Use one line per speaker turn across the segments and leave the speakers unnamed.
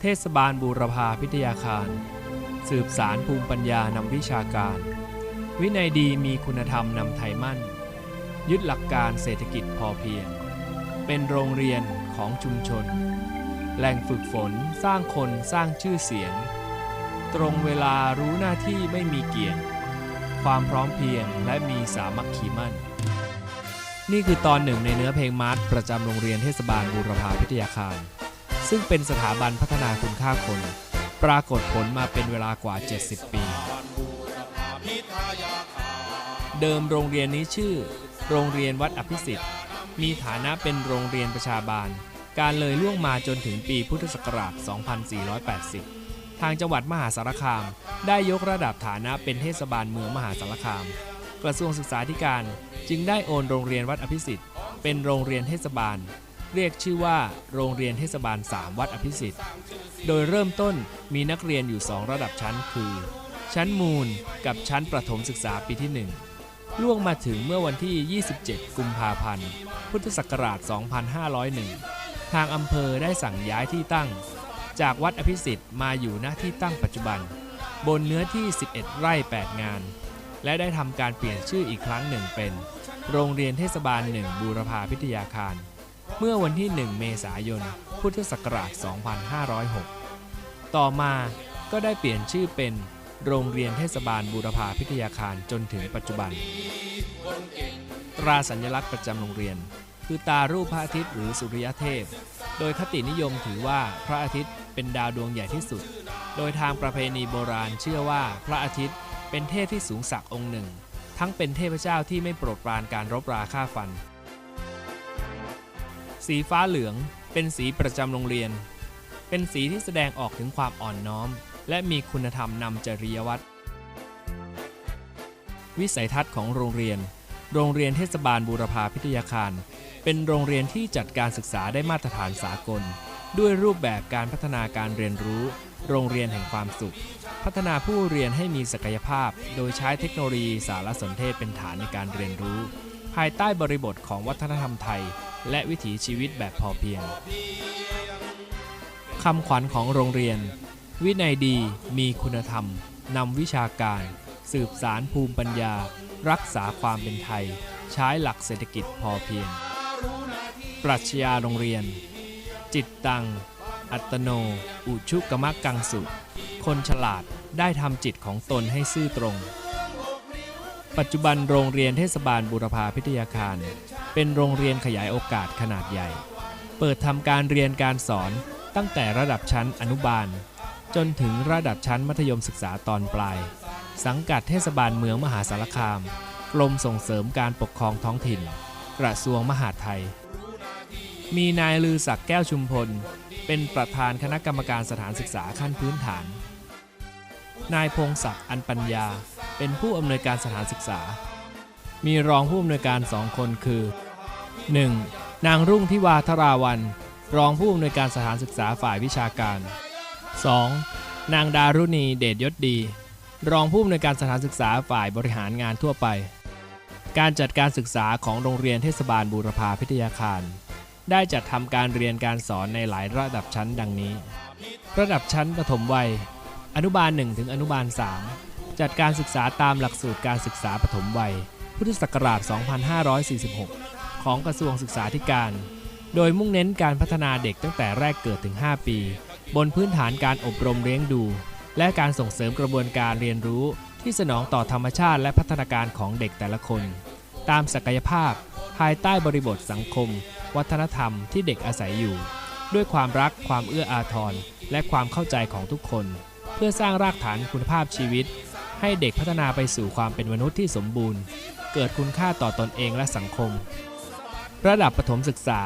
เทศบาลบูรพาพิทยาคาร สืบสารภูมิปัญญานำวิชาการ วินัยดีมีคุณธรรมนำไทยมั่น ยึดหลักการเศรษฐกิจพอเพียง เป็นโรงเรียนของชุมชน แหล่งฝึกฝนสร้างคนสร้างชื่อเสียง ตรงเวลารู้หน้าที่ไม่มีเกียรติ ความพร้อมเพียงและมีสามัคคีมั่น นี่คือตอนหนึ่งในเนื้อเพลงมาร์ชประจำโรงเรียนเทศบาลบูรพาพิทยาคาร ซึ่งเป็นสถาบันพัฒนาคุณค่าคน ปรากฏผลมาเป็นเวลากว่า 70 ปี เดิมโรงเรียนนี้ชื่อ โรงเรียนวัดอภิสิทธิ์ มีฐานะเป็นโรงเรียนประชาบาล การเลยล่วงมาจนถึงปีพุทธศักราช 2480 ทางจังหวัดมหาสารคาม ได้ยกระดับฐานะเป็นเทศบาลเมืองมหาสารคาม กระทรวงศึกษาธิการจึงได้โอนโรงเรียนวัดอภิสิทธิ์ เป็นโรงเรียนเทศบาล เรียกชื่อว่า โรงเรียนเทศบาล 3 วัดอภิสิทธิ์ โดยเริ่มต้นมีนักเรียนอยู่ 2 ระดับชั้นคือ ชั้นมูลกับชั้นประถมศึกษาปีที่ 1 ล่วงมาถึงเมื่อวันที่ 27 กุมภาพันธ์ พุทธศักราช 2501 ทางอำเภอได้สั่งย้ายที่ตั้ง จากวัดอภิสิทธิ์มาอยู่หน้าที่ตั้งปัจจุบัน บนเนื้อที่ 11 ไร่ 8 งาน และได้ทำการเปลี่ยนชื่ออีกครั้งหนึ่งเป็น โรงเรียนเทศบาลหนึ่งบูรพาพิทยาคาร เมื่อวันที่ 1 เมษายน พุทธศักราช 2506 ต่อมาก็ได้เปลี่ยนชื่อเป็นโรงเรียนเทศบาลบูรพาพิทยาคารจนถึงปัจจุบัน ตราสัญลักษณ์ประจำโรงเรียน คือตารูปพระอาทิตย์หรือสุริยเทพ โดยคตินิยมถือว่าพระอาทิตย์เป็นดาวดวงใหญ่ที่สุด โดยทางประเพณีโบราณเชื่อว่าพระอาทิตย์เป็นเทพที่สูงสักองค์หนึ่ง ทั้งเป็นเทพเจ้าที่ไม่โปรดปรานการรบราฆ่าฟัน สีฟ้าเหลืองเป็นสีประจำโรงเรียน เป็นสีที่แสดงออกถึงความอ่อนน้อม และมีคุณธรรมนำจริยวัตรวิสัยทัศน์ของโรงเรียน โรงเรียนเทศบาลบูรพาพิทยาคาร เป็นโรงเรียนที่จัดการศึกษาได้มาตรฐานสากล ด้วยรูปแบบการพัฒนาการเรียนรู้ โรงเรียนแห่งความสุข พัฒนาผู้เรียนให้มีศักยภาพ โดยใช้เทคโนโลยีสารสนเทศเป็นฐานในการเรียนรู้ ภายใต้บริบทของวัฒนธรรมไทย และวิถีชีวิตแบบพอเพียงคำขวัญของโรงเรียน วินัยดีมีคุณธรรมนำวิชาการ สืบสารภูมิปัญญา รักษาความเป็นไทย ใช้หลักเศรษฐกิจพอเพียง ปรัชญาโรงเรียน จิตตัง อัตโน อุชุกมะกังสุ คนฉลาดได้ทำจิตของตนให้ซื่อตรง ปัจจุบันโรงเรียนเทศบาลบุรพาพิทยาคาร เป็นโรงเรียนขยายโอกาสขนาดใหญ่ เปิดทำการเรียนการสอนตั้งแต่ระดับชั้นอนุบาล จนถึงระดับชั้นมัธยมศึกษาตอนปลาย สังกัดเทศบาลเมืองมหาสารคาม กรมส่งเสริมการปกครองท้องถิ่น กระทรวงมหาดไทย มีนายลือศักดิ์แก้วชุมพล เป็นประธานคณะกรรมการสถานศึกษาขั้นพื้นฐาน นายพงศักดิ์อันปัญญา เป็นผู้อำนวยการสถานศึกษา มีรองผู้อำนวยการสองคนคือ 1. นางรุ่งทิวาธราวัน รองผู้อำนวยการสถานศึกษาฝ่ายวิชาการ 2. นางดารุณีเดชยศดี รองผู้อำนวยการสถานศึกษาฝ่ายบริหารงานทั่วไป การจัดการศึกษาของโรงเรียนเทศบาลบูรพาพิทยาคาร ได้จัดทำการเรียนการสอนในหลายระดับชั้นดังนี้ ระดับชั้นประถมวัย อนุบาล 1 ถึงอนุบาล 3 จัดการศึกษาตามหลักสูตรการศึกษาปฐมวัย พุทธศักราช 2546 ของกระทรวงศึกษาธิการ โดยมุ่งเน้นการพัฒนาเด็กตั้งแต่แรกเกิดถึง 5 ปี บนพื้นฐานการอบรมเลี้ยงดู และการส่งเสริมกระบวนการเรียนรู้ที่สนองต่อธรรมชาติและพัฒนาการของเด็กแต่ละคน ตามศักยภาพ ภายใต้บริบทสังคม วัฒนธรรมที่เด็กอาศัยอยู่ ด้วยความรักความเอื้ออาทรและความเข้าใจของทุกคน เพื่อสร้างรากฐานคุณภาพชีวิต ให้เด็กพัฒนาไปสู่ความเป็นมนุษย์ที่สมบูรณ์ เกิดคุณค่าต่อตอนเองและสังคม ระดับประถมศึกษา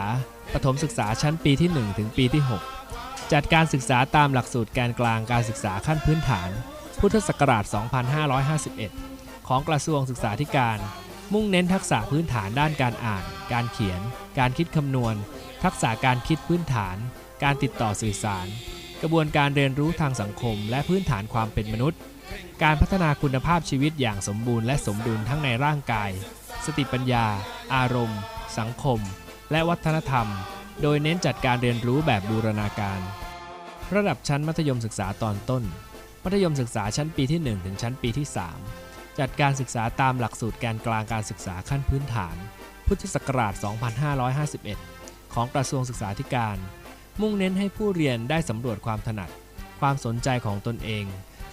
ประถมศึกษาชั้นปีที่ 1 ถึงปีที่ 6 จัดการศึกษาตามหลักสูตรแกนกลางการศึกษาขั้นพื้นฐาน พุทธศักราช 2551 ของกระทรวงศึกษาธิการ มุ่งเน้นทักษะพื้นฐานด้านการอ่าน การเขียน การคิดคำนวณ ทักษะการคิดพื้นฐาน การติดต่อสื่อสาร กระบวนการเรียนรู้ทางสังคม และพื้นฐานความเป็นมนุษย์ การพัฒนาคุณภาพชีวิตอย่างสมบูรณ์และสมดุลทั้งในร่างกาย สติปัญญา อารมณ์ สังคม และวัฒนธรรม โดยเน้นจัดการเรียนรู้แบบบูรณาการ ระดับชั้นมัธยมศึกษาตอนต้น มัธยมศึกษาชั้นปีที่ 1 ถึงชั้นปีที่ 3 จัดการศึกษาตามหลักสูตรแกนกลางการศึกษาขั้นพื้นฐาน พุทธศักราช 2551 ของกระทรวงศึกษาธิการ มุ่งเน้นให้ผู้เรียนได้สำรวจความถนัด ความสนใจของตนเอง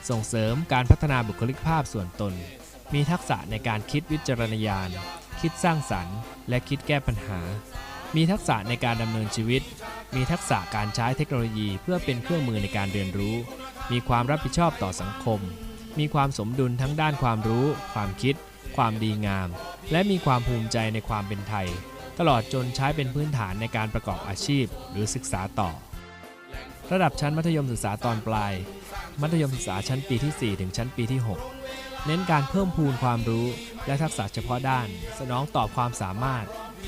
ส่งเสริมการพัฒนาบุคลิกภาพส่วนตน มีทักษะในการคิดวิจารณญาณ คิดสร้างสรรค์ และคิดแก้ปัญหา มีทักษะในการดำเนินชีวิต มีทักษะการใช้เทคโนโลยีเพื่อเป็นเครื่องมือในการเรียนรู้ มีความรับผิดชอบต่อสังคม มีความสมดุลทั้งด้านความรู้ ความคิด ความดีงาม และมีความภูมิใจในความเป็นไทย ตลอดจนใช้เป็นพื้นฐานในการประกอบอาชีพ หรือศึกษาต่อ ระดับชั้นมัธยมศึกษาตอนปลาย มัธยมศึกษาชั้นปีที่ 4 ถึงชั้นปีที่ 6 เน้นการเพิ่มพูนความรู้ และทักษะเฉพาะด้าน สนองตอบความสามารถ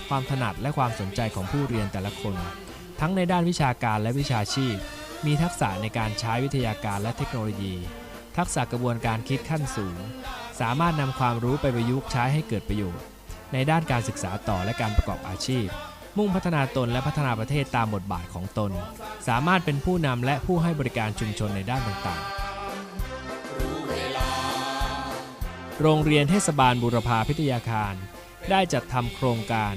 ความถนัดและความสนใจของผู้เรียนแต่ละคน ทั้งในด้านวิชาการและวิชาชีพ มีทักษะในการใช้วิทยาการและเทคโนโลยี ทักษะกระบวนการคิดขั้นสูง สามารถนำความรู้ไปประยุกต์ใช้ให้เกิดประโยชน์ ในด้านการศึกษาต่อและการประกอบอาชีพ มุ่งพัฒนาตนและพัฒนาประเทศตามบทบาทของตน สามารถเป็นผู้นำและผู้ให้บริการชุมชนในด้านต่างๆ โรงเรียนเทศบาลบูรพาพิทยาคาร ได้จัดทำโครงการ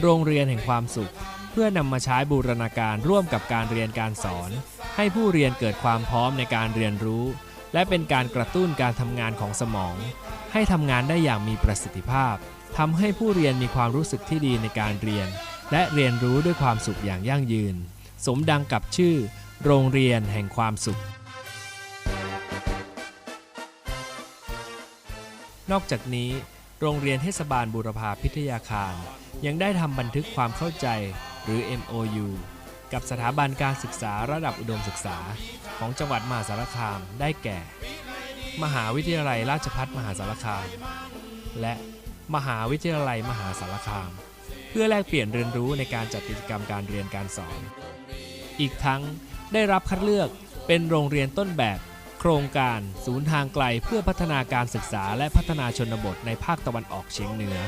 โรงเรียนแห่งความสุข เพื่อนำมาใช้บูรณาการร่วมกับการเรียนการสอน ให้ผู้เรียนเกิดความพร้อมในการเรียนรู้ และเป็นการกระตุ้นการทำงานของสมอง ให้ทำงานได้อย่างมีประสิทธิภาพทำให้ผู้เรียนมีความรู้สึกที่ดีในการเรียน และเรียนรู้ด้วยความสุขอย่างยั่งยืน สมดังกับชื่อ โรงเรียนแห่งความสุข นอกจากนี้ โรงเรียนเทศบาลบูรพาพิทยาคาร ยังได้ทำบันทึกความเข้าใจหรือ MOU กับสถาบันการศึกษาระดับอุดมศึกษาของจังหวัดมหาสารคามได้แก่ มหาวิทยาลัยราชภัฏมหาสารคาม และมหาวิทยาลัยมหาสารคาม เพื่อแลกเปลี่ยนเรียนรู้ในการจัดกิจกรรมการเรียนการสอน อีกทั้งได้รับคัดเลือกเป็นโรงเรียนต้นแบบ โครงการ ศูนย์ทางไกลเพื่อพัฒนาการศึกษาและพัฒนาชนบทในภาคตะวันออกเฉียงเหนือ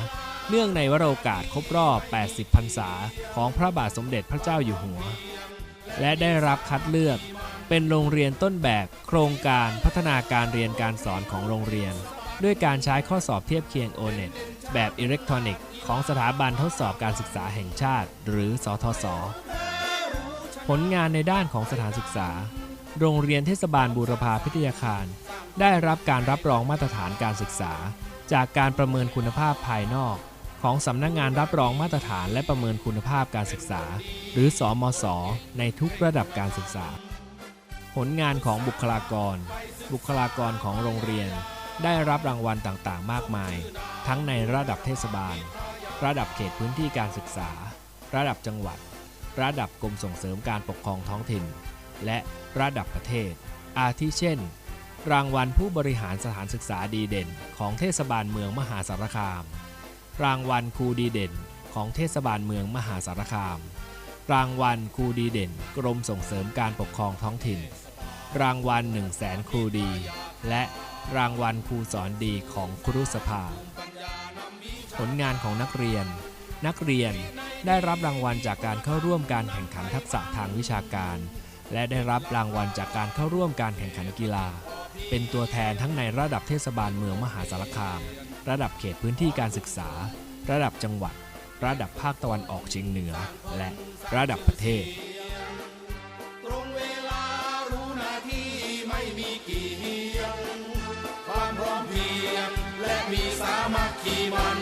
เนื่องในวโรกาสครบรอบ 80 พรรษา ของพระบาทสมเด็จพระเจ้าอยู่หัว และได้รับคัดเลือก เป็นโรงเรียนต้นแบบ โครงการพัฒนาการเรียนการสอนของโรงเรียน ด้วยการใช้ข้อสอบเทียบเคียง O-NET แบบอิเล็กทรอนิกส์ของสถาบันทดสอบการศึกษาแห่งชาติ หรือสทศผลงานในด้านของสถานศึกษา โรงเรียนเทศบาลบูรพาพิทยาคาร ได้รับการรับรองมาตรฐานการศึกษา จากการประเมินคุณภาพภายนอก ของสำนักงงานรับรองมาตรฐานและประเมินคุณภาพการศึกษา หรือสอมศในทุกระดับการศึกษา ผลงานของบุคลากร บุคลากรของโรงเรียน ได้รับรางวัลต่างๆ มากมาย ทั้งในระดับเทศบาล ระดับเขตพื้นที่การศึกษา ระดับจังหวัด ระดับกรมส่งเสริมการปกครองท้องถิ่น และระดับประเทศ อาทิเช่น รางวัลผู้บริหารสถานศึกษาดีเด่น ของเทศบาลเมืองมหาสารคาม รางวัลครูดีเด่น ของเทศบาลเมืองมหาสารคาม รางวัลครูดีเด่น กรมส่งเสริมการปกครองท้องถิ่น รางวัล1 0 0 0 0แสนครูดี และรางวัลครูสอนดีของครุสภา ผลงานของนักเรียน นักเรียนได้รับรางวัลจากการเข้าร่วมการแข่งขันทักษะทางวิชาการ และได้รับรางวัลจากการเข้าร่วมการแข่งขันกีฬา เป็นตัวแทนทั้งในระดับเทศบาลเมืองมหาสารคาม ระดับเขตพื้นที่การศึกษา ระดับจังหวัด ระดับภาคตะวันออกเฉียงเหนือ และระดับประเทศ
ความพร้อมเพียงและมีสามัคคีมา